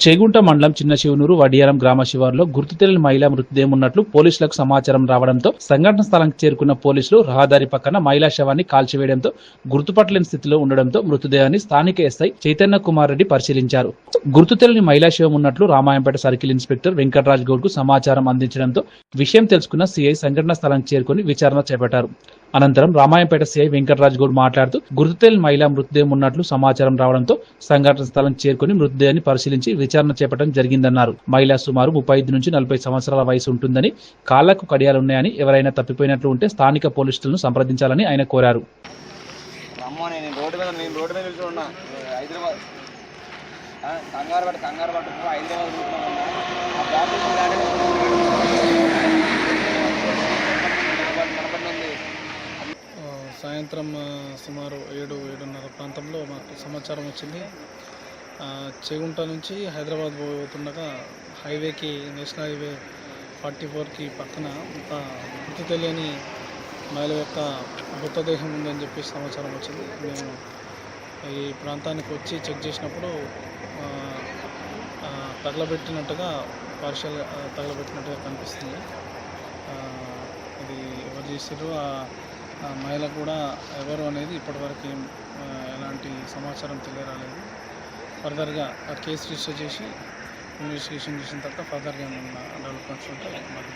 చేగుంట మండలం చిన్న శివనూరు వడియారం గ్రామ శివారులో గుర్తు తెలియని మహిళా మృతదేహం ఉన్నట్లు పోలీసులకు సమాచారం రావడంతో సంఘటన స్థలానికి చేరుకున్న పోలీసులు రహదారి పక్కన మహిళా శవాన్ని కాల్చివేయడంతో గుర్తుపట్టలేని స్థితిలో ఉండడంతో మృతదేహాన్ని స్థానిక ఎస్ఐ చైతన్య కుమార్ రెడ్డి పరిశీలించారు. గుర్తు తెలియని మహిళా శవం ఉన్నట్లు రామాయంపేట సర్కిల్ ఇన్స్పెక్టర్ వెంకటరాజ్ గౌడ్కు సమాచారం అందించడంతో విషయం తెలుసుకున్న సిఐ సంఘటన స్థలానికి చేరుకుని విచారణ చేపట్టారు. అనంతరం రామాయంపేట సిఐ వెంకటరాజ్ గౌడ్ మాట్లాడుతూ గుర్తు తెలియని మహిళా మృతదేహం ఉన్నట్లు సమాచారం రావడంతో సంఘటన స్థలం చేరుకుని మృతదేహాన్ని పరిశీలించి విచారణ చేపట్టడం జరిగిందన్నారు. మహిళ సుమారు ముప్పై ఐదు నుంచి నలభై సంవత్సరాల వయసు ఉంటుందని కాళ్ళకు కడియాలున్నాయని ఎవరైనా తప్పిపోయినట్లు ఉంటే స్థానిక పోలీసులను సంప్రదించాలని ఆయన కోరారు. సాయంత్రం సుమారు ఏడు ఏడున్నర ప్రాంతంలో మాకు సమాచారం వచ్చింది. చేగుంట నుంచి హైదరాబాద్ పోతుండగా హైవేకి నేషనల్ హైవే ఫార్టీ ఫోర్కి పక్కన ఒక గుర్తు తెలియని మహిళ యొక్క మృతదేహం ఉందని చెప్పి సమాచారం వచ్చింది. మేము ఈ ప్రాంతానికి వచ్చి చెక్ చేసినప్పుడు తగలబెట్టినట్టుగా పార్షల్ తగలబెట్టినట్టుగా కనిపిస్తుంది. అది ఎవరు చేసారు ఆ మహిళ కూడా ఎవరు అనేది ఇప్పటివరకు ఏం ఎలాంటి సమాచారం తెలియరాలేదు. ఫర్దర్గా ఆ కేసు రిజిస్టర్ చేసి ఇన్వెస్టిగేషన్ చేసిన తర్వాత ఫర్దర్గా ఏమన్నా డెవలప్మెంట్స్ ఉంటే మరి